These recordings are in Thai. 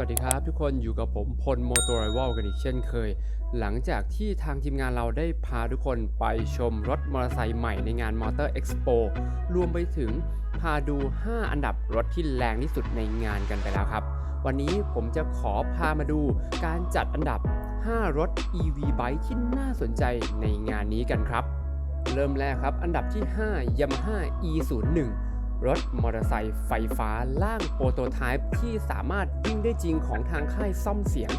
วัสดีครับ ทุกคนอยู่กับผมพลโมโตไรวลกันอีกเช่นเคย หลังจากที่ทางทีมงานเราได้พาทุกคนไปชมรถมอเตอร์ไซค์ใหม่ในงาน Motor Expo รวมไปถึงพาดู 5 อันดับรถที่แรงที่สุดในงานกันไปแล้วครับ วันนี้ผมจะขอพามาดูการจัดอันดับ 5 รถ EV Bike ที่น่าสนใจในงานนี้กันครับ เริ่มแรกครับ อันดับที่ 5 Yamaha E01 รถมอเตอร์ไซค์ไฟฟ้าล่างโปรโตไทป์ที่สามารถวิ่งได้จริงของทางค่ายซ่อมเสียง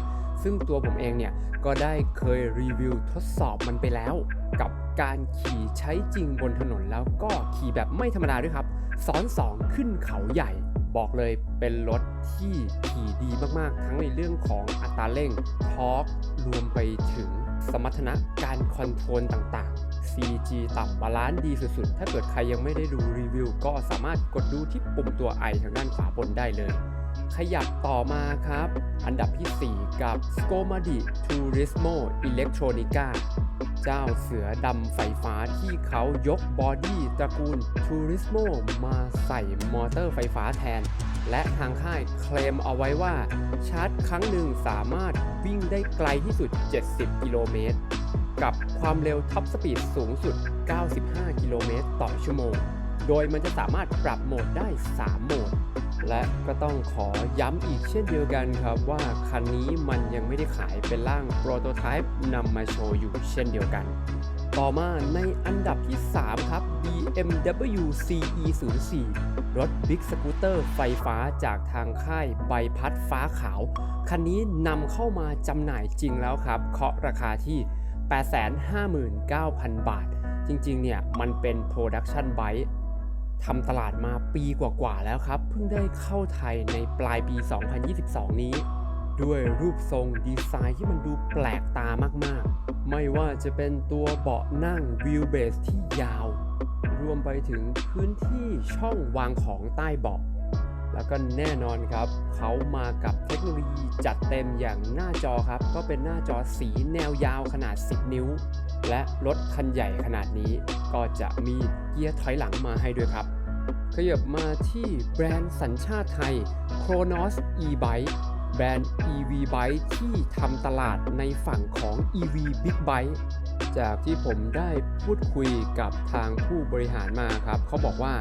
ซึ่งตัวผมเองเนี่ย ก็ได้เคยรีวิวทดสอบมันไปแล้ว กับการขี่ใช้จริงบนถนนแล้วก็ขี่แบบไม่ธรรมดาด้วยครับซ้อน2ขึ้นเขาใหญ่ บอกเลยเป็นรถที่ขี่ดีมากๆ ทั้งในเรื่องของอัตราเร่งทอร์กรวมไปถึงสมรรถนะการคอนโทรลต่างๆ CG ต่ำบาลานซ์ดีสุดๆ ถ้าเกิดใครยังไม่ได้ดูรีวิว ก็สามารถกดดูที่ปุ่มตัว I ทางด้านขวาบนได้เลย ขยับต่อมาครับ อันดับที่ 4 กับ Scomadi Turismo Electronica เจ้าเสือดำไฟฟ้าที่เขายกบอดี้ตระกูล Turismo มาใส่มอเตอร์ไฟฟ้าแทน และทางค่ายเคลมเอาไว้ว่า ชาร์จครั้งหนึ่งสามารถวิ่งได้ไกลที่สุด 70 กิโลเมตร กับความเร็วท็อปสปีดสูงสุด 95 กิโลเมตรต่อชั่วโมง โดยมันจะสามารถปรับโหมดได้ 3 โหมด และก็ต้องขอย้ำอีกเช่นเดียวกันครับว่าคันนี้มันยังไม่ได้ขายเป็นร่างโปรโตไทป์นำมาโชว์อยู่เช่นเดียวกัน ต่อมาในอันดับที่ 3 ครับ BMW CE04 รถบิ๊กสกูตเตอร์ไฟฟ้าจากทางค่ายใบพัดฟ้าขาว คันนี้นำเข้ามาจำหน่ายจริงแล้วครับ เคาะราคาที่ 859,000 บาท จริงๆ เนี่ยมันเป็นโปรดักชันไบค์ทำตลาดมาปีกว่าๆ แล้วครับ เพิ่งได้เข้าไทยในปลายปี 2022 นี้ ด้วยรูปทรงดีไซน์ที่มันดูแปลกตามากๆ ไม่ว่าจะเป็นตัวเบาะนั่งวิวเบสที่ยาว รวมไปถึงพื้นที่ช่องวางของใต้เบาะ แล้วก็แน่นอนครับ เขามากับเทคโนโลยีจัดเต็มอย่างหน้าจอครับ ก็เป็นหน้าจอสีแนวยาวขนาด 10 นิ้ว และรถคันใหญ่ขนาดนี้ก็จะมีเกียร์ถอยหลังมาให้ด้วยครับ ขยับมาที่แบรนด์สัญชาติไทย Kronos e-bike แบรนด์ EV Bike ที่ทำตลาดในฝั่งของ EV Big Bike จากที่ผมได้พูดคุยกับทางผู้บริหารมาครับ เขาบอกว่า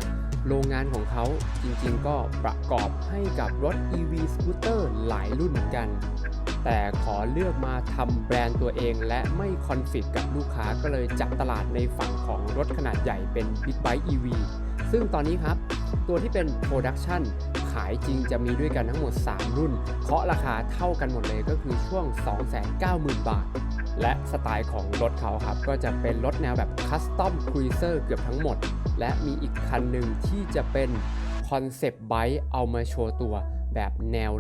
โรงงานของเขาจริงๆก็ประกอบให้กับรถ EV Scooter หลายรุ่นเหมือนกัน แต่ขอเลือกมาทำแบรนด์ตัวเองและไม่คอนฟ lict กับลูกค้าก็เลยจับตลาดในฝั่งของรถขนาดใหญ่เป็น Big Bike EV ซึ่งตอนนี้ครับ ตัวที่เป็น Production ขายจริงจะมีด้วยกันทั้งหมด 3 รุ่น เคาะราคาเท่ากันหมดเลยก็คือช่วง 290,000 บาท และสไตล์ของรถเขาครับ ก็จะเป็นรถแนวแบบคัสตอมครูเซอร์เกือบทั้งหมด และมีอีกคันหนึ่งที่จะเป็นคอนเซปต์ไบค์เอามาโชว์ตัว แบบแนว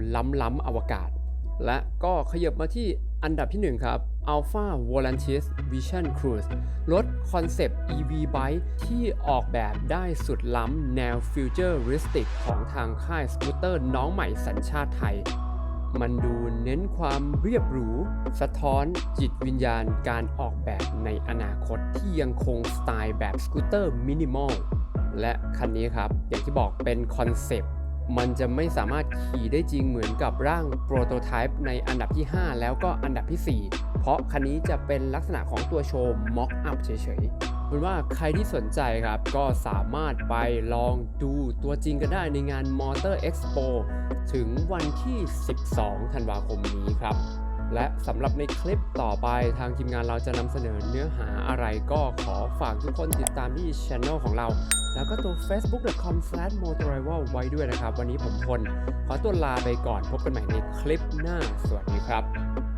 ล้ำๆอวกาศ และก็ขยับมาที่อันดับที่ 1 ครับ Alpha Volantis Vision Cruise รถคอนเซปต์ EV Bike ที่ออกแบบได้สุดล้ำแนว Futuristic ของทางค่ายสกูตเตอร์น้องใหม่สัญชาติไทย มันดูเน้นความเรียบหรู สะท้อนจิตวิญญาณการออกแบบในอนาคตที่ยังคงสไตล์แบบสกูตเตอร์มินิมอลและคันนี้ครับ อย่างที่บอกเป็นคอนเซปต์มันจะไม่สามารถขี่ได้จริงเหมือนกับร่างโปรโตไทป์ในอันดับที่ 5 แล้วก็อันดับที่ 4 เพราะคันนี้จะเป็นลักษณะของตัวโชว์ม็อกอัพเฉยๆ เป็นว่าใครที่สนใจครับก็สามารถไปลองดูตัวจริงกันได้ในงาน Motor Expo ถึงวันที่ 12 ธันวาคมนี้ครับ และสำหรับในคลิปต่อไปทางทีมงานเราจะนำเสนอเนื้อหาอะไรก็ขอฝากทุกคนติดตามที่ช anel ของเรา แล้วก็ตัว facebook.com/motorival ไว้ด้วยนะครับ วันนี้ผมพลขอตัวลาไปก่อนพบกันใหม่ในคลิปหน้า สวัสดีครับ